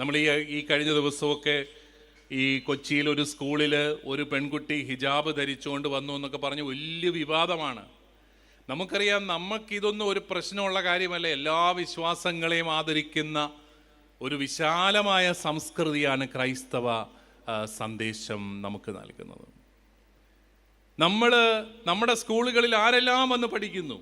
നമ്മൾ ഈ ഈ കഴിഞ്ഞ ദിവസമൊക്കെ ഈ കൊച്ചിയിൽ ഒരു സ്കൂളിൽ ഒരു പെൺകുട്ടി ഹിജാബ് ധരിച്ചുകൊണ്ട് വന്നു എന്നൊക്കെ പറഞ്ഞ് വലിയ വിവാദമാണ്. നമുക്കറിയാം നമുക്കിതൊന്നും ഒരു പ്രശ്നമുള്ള കാര്യമല്ല. എല്ലാ വിശ്വാസങ്ങളെയും ആദരിക്കുന്ന ഒരു വിശാലമായ സംസ്കൃതിയാണ് ക്രൈസ്തവ സന്ദേശം നമുക്ക് നൽകുന്നത്. നമ്മൾ നമ്മുടെ സ്കൂളുകളിൽ ആരെല്ലാം വന്ന് പഠിക്കുന്നു?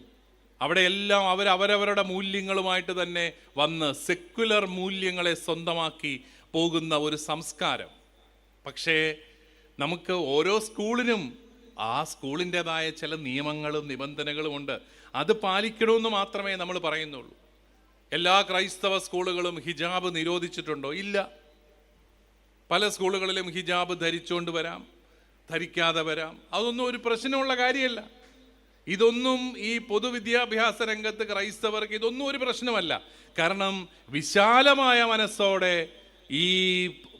അവിടെയെല്ലാം അവരവരുടെ മൂല്യങ്ങളുമായിട്ട് തന്നെ വന്ന് സെക്യുലർ മൂല്യങ്ങളെ സ്വന്തമാക്കി പോകുന്ന ഒരു സംസ്കാരം. പക്ഷേ നമുക്ക് ഓരോ സ്കൂളിനും ആ സ്കൂളിന്റെതായ ചില നിയമങ്ങളും നിബന്ധനകളും ഉണ്ട്. അത് പാലിക്കണമെന്ന് മാത്രമേ നമ്മൾ പറയുന്നുള്ളൂ. എല്ലാ ക്രൈസ്തവ സ്കൂളുകളും ഹിജാബ് നിരോധിച്ചിട്ടുണ്ടോ? ഇല്ല. പല സ്കൂളുകളിലും ഹിജാബ് ധരിച്ചുകൊണ്ട് വരാം ധരിക്കാതെ വരാം. അതൊന്നും ഒരു പ്രശ്നമുള്ള കാര്യമല്ല. ഇതൊന്നും ഈ പൊതുവിദ്യാഭ്യാസ രംഗത്ത് ക്രൈസ്തവർക്ക് ഇതൊന്നും ഒരു പ്രശ്നമല്ല. കാരണം വിശാലമായ മനസ്സോടെ ഈ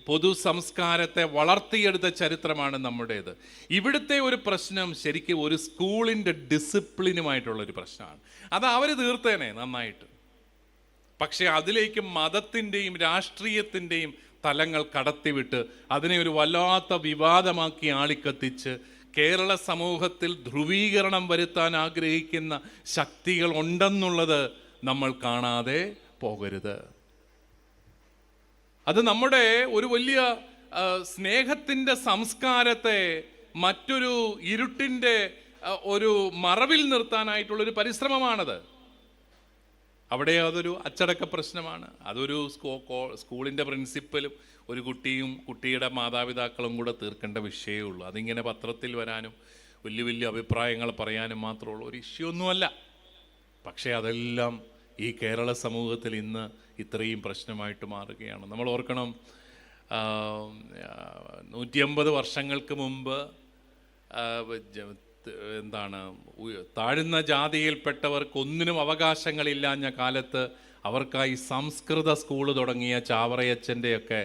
പൊതു സംസ്കാരത്തെ വളർത്തിയെടുത്ത ചരിത്രമാണ് നമ്മുടേത്. ഇവിടുത്തെ ഒരു പ്രശ്നം ശരിക്കും ഒരു സ്കൂളിന്റെ ഡിസിപ്ലിനുമായിട്ടുള്ളൊരു പ്രശ്നമാണ്. അത് അവർ തീർത്തേനെ നന്നായിട്ട്. പക്ഷേ അതിലേക്ക് മതത്തിന്റെയും രാഷ്ട്രീയത്തിന്റെയും തലങ്ങൾ കടത്തിവിട്ട് അതിനെ ഒരു വല്ലാത്ത വിവാദമാക്കി ആളിക്കത്തിച്ച് കേരള സമൂഹത്തിൽ ധ്രുവീകരണം വരുത്താൻ ആഗ്രഹിക്കുന്ന ശക്തികൾ ഉണ്ടെന്നുള്ളത് നമ്മൾ കാണാതെ പോകരുത്. അത് നമ്മുടെ ഒരു വലിയ സ്നേഹത്തിന്റെ സംസ്കാരത്തെ മറ്റൊരു ഇരുട്ടിന്റെ ഒരു മറവിൽ നിർത്താനായിട്ടുള്ളൊരു പരിശ്രമമാണത്. അവിടെ അതൊരു അച്ചടക്ക പ്രശ്നമാണ്. അതൊരു സ്കൂ സ്കൂളിന്റെ പ്രിൻസിപ്പലും ഒരു കുട്ടിയും കുട്ടിയുടെ മാതാപിതാക്കളും കൂടെ തീർക്കേണ്ട വിഷയമേ ഉള്ളൂ. അതിങ്ങനെ പത്രത്തിൽ വരാനും വലിയ വലിയ അഭിപ്രായങ്ങൾ പറയാനും മാത്രമുള്ള ഒരു ഇഷ്യൂ ഒന്നുമല്ല. പക്ഷേ അതെല്ലാം ഈ കേരള സമൂഹത്തിൽ ഇന്ന് ഇത്രയും പ്രശ്നമായിട്ട് മാറുകയാണ്. നമ്മൾ ഓർക്കണം നൂറ്റിയമ്പത് വർഷങ്ങൾക്ക് മുമ്പ് എന്താണ് താഴ്ന്ന ജാതിയിൽപ്പെട്ടവർക്ക് ഒന്നിനും അവകാശങ്ങളില്ലാഞ്ഞ കാലത്ത് അവർക്കായി സംസ്കൃത സ്കൂൾ തുടങ്ങിയ ചാവറയച്ചന്റെയൊക്കെ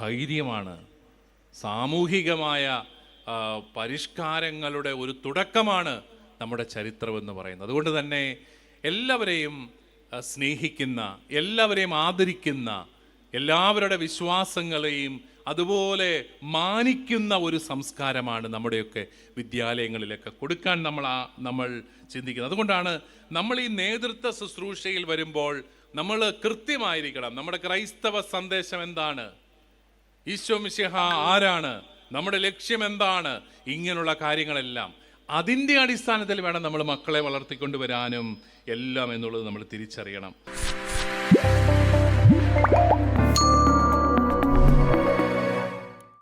ധൈര്യമാണ്. സാമൂഹികമായ പരിഷ്കാരങ്ങളുടെ ഒരു തുടക്കമാണ് നമ്മുടെ ചരിത്രമെന്ന് പറയുന്നത്. അതുകൊണ്ട് തന്നെ എല്ലാവരെയും സ്നേഹിക്കുന്ന എല്ലാവരെയും ആദരിക്കുന്ന എല്ലാവരുടെ വിശ്വാസങ്ങളെയും അതുപോലെ മാനിക്കുന്ന ഒരു സംസ്കാരമാണ് നമ്മുടെയൊക്കെ വിദ്യാലയങ്ങളിലൊക്കെ കൊടുക്കാൻ നമ്മൾ ആ നമ്മൾ ചിന്തിക്കുന്നത്. അതുകൊണ്ടാണ് നമ്മൾ ഈ നേതൃത്വ ശുശ്രൂഷയിൽ വരുമ്പോൾ നമ്മൾ കൃത്യമായിരിക്കണം. നമ്മുടെ ക്രൈസ്തവ സന്ദേശം എന്താണ്? ഈശോ മിശിഹ ആരാണ്? നമ്മുടെ ലക്ഷ്യം എന്താണ്? ഇങ്ങനെയുള്ള കാര്യങ്ങളെല്ലാം. അതിന്റെ അടിസ്ഥാനത്തിൽ വേണം നമ്മൾ മക്കളെ വളർത്തിക്കൊണ്ടുവരാനും എല്ലാം എന്നുള്ളത് നമ്മൾ തിരിച്ചറിയണം.